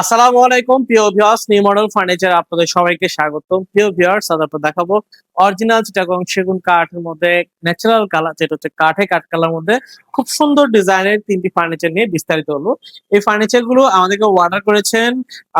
আসসালামু আলাইকুম, প্রিয় ভিউয়ার্স নিউ মডেল ফার্নিচার আপনাদের সবাইকে স্বাগতম। প্রিয় ভিউয়ার্স আপনাদের দেখাবো অরিজিনাল চিটাগং সেগুন কাঠের মধ্যে ন্যাচারাল কালার যেটা হচ্ছে কাঠে কাঠ কালার মধ্যে খুব সুন্দর ডিজাইনের তিনটি ফার্নিচার নিয়ে বিস্তারিত হলো। এই ফার্নিচারগুলো আমাদেরকে অর্ডার করেছেন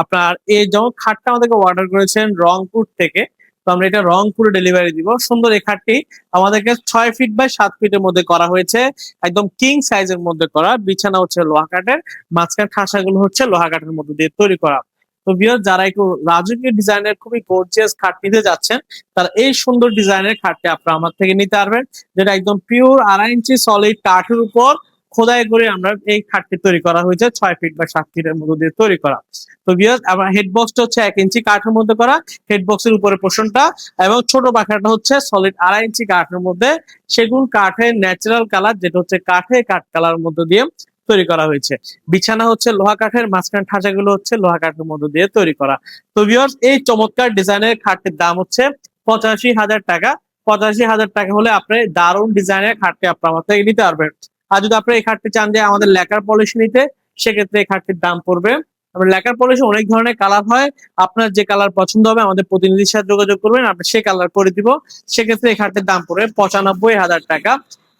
আপনার, এই যেমন খাটটা আমাদেরকে অর্ডার করেছেন রংপুর থেকে তো আমরা এটা রং রংপুরে ডেলিভারি দিব। সুন্দর এই খাটটি আমাদেরকে ছয় ফিট বাই সাত ফিটের মধ্যে করা হয়েছে। একদম কিং সাইজের মধ্যে করা। বিছানা হচ্ছে লোহা কাঠের। মাঝখান ঠাসাগুলো হচ্ছে লোহা কাঠের মধ্যে দিয়ে তৈরি করা। তো বিয়ার যারা একটু রাজকীয় ডিজাইনের খুবই গর্জিয়াস খাট নিতে যাচ্ছেন, তারা এই সুন্দর ডিজাইনের খাটটি আপনারা আমার থেকে নিতে পারবেন, যেটা একদম পিওর আড়াই ইঞ্চি সলিড কাঠের উপর খোদাই করে আমরা এই খাটটি তৈরি করা হয়েছে, ছয় ফিট বা সাত ফিটের মধ্যে দিয়ে তৈরি করা। তো বিয়ার আমার হেড বক্সটা হচ্ছে এক ইঞ্চি কাঠের মধ্যে করা হেড বক্সের উপরে পোষণটা এবং ছোট পাখাটা হচ্ছে সলিড আড়াই ইঞ্চি কাঠের মধ্যে, সেগুন কাঠের ন্যাচারাল কালার যেটা হচ্ছে কাঠে কাঠ কালার মধ্যে দিয়ে তৈরি করা হয়েছে। বিছানা হচ্ছে লোহা কাঠের, মাঝখান ঠাঁচাগুলো হচ্ছে লোহা কাঠের মধ্যে দিয়ে তৈরি করা। তো ভিউয়ার্স এই চমৎকার ডিজাইনের খাটটির দাম হচ্ছে পঁচাশি হাজার টাকা। পঁচাশি হাজার টাকা হলে আপনি দারুণ ডিজাইনের খাটটি আপনার থেকে নিতে পারবেন। আর যদি আপনারা এই খাটটি চান যে আমাদের লেকার পলিশ নিতে, সেক্ষেত্রে এই খাটটির দাম পড়বে। লেকার পলিশে অনেক ধরনের কালার হয়। আপনার যে কালার পছন্দ হবে, আমাদের প্রতিনিধির সাথে যোগাযোগ করবেন আপনি সে কালার করে দিব। সেক্ষেত্রে এই খাটটির দাম পড়বে পঁচানব্বই হাজার টাকা।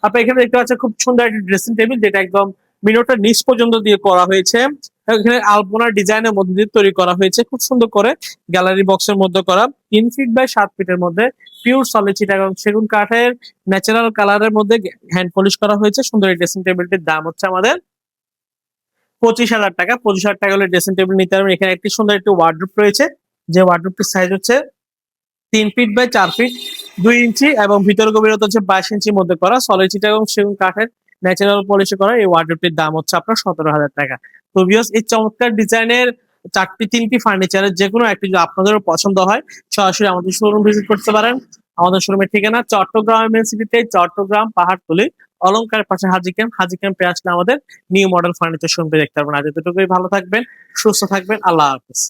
আপনি এখানে দেখতে পাচ্ছেন খুব সুন্দর একটি ড্রেসিং টেবিল যেটা একদম মিনোটা নিচ পর্যন্ত দিয়ে করা হয়েছে। এখানে আলপনার ডিজাইনের মধ্যে দিয়ে তৈরি করা হয়েছে। খুব সুন্দর করে গ্যালারি বক্সের মধ্যে করা। তিন ফিট বাই সাত ফিটের মধ্যে পিওর সলিড চিটাগং সেগুন কাঠের ন্যাচারাল কালারের মধ্যে হ্যান্ড পলিশ করা হয়েছে। সুন্দর এই ড্রেসিং টেবিলটির দাম হচ্ছে আমাদের পঁচিশ হাজার টাকা। পঁচিশ হাজার টাকা হলে ড্রেসিং টেবিল নিতে পারবেন। এখানে একটি সুন্দর একটি ওয়ার্ড্রোপ রয়েছে। যে ওয়ার্ড্রোপটির সাইজ হচ্ছে তিন ফিট বাই চার ফিট দুই ইঞ্চি এবং ভিতর গভীরতা হচ্ছে বাইশ ইঞ্চির মধ্যে করা। সলিড চিটাগং সেগুন কাঠের ন্যাচারাল পলিশ করা, এই ওয়ার্ড্রোপটির দাম হচ্ছে আপনার সতেরো হাজার টাকা। তো ভিউয়ার্স এই চমৎকার ডিজাইনের চারটি, তিনটি ফার্নিচারের যে কোনো একটি যদি আপনাদেরও পছন্দ হয়, সরাসরি আমাদের শোরুম ভিজিট করতে পারেন। আমাদের শোরুমের ঠিকানা চট্টগ্রাম ইউনিভার্সিটিতে চট্টগ্রাম পাহাড়তলি অলঙ্কার পাশে হাজি ক্যাম্প হাজি ক্যাম্পে আসলে আমাদের নিউ মডেল ফার্নিচার শোরুমে দেখতে পারবেন। আজ এতটুকুই, ভালো থাকবেন, সুস্থ থাকবেন, আল্লাহ হাফিজ।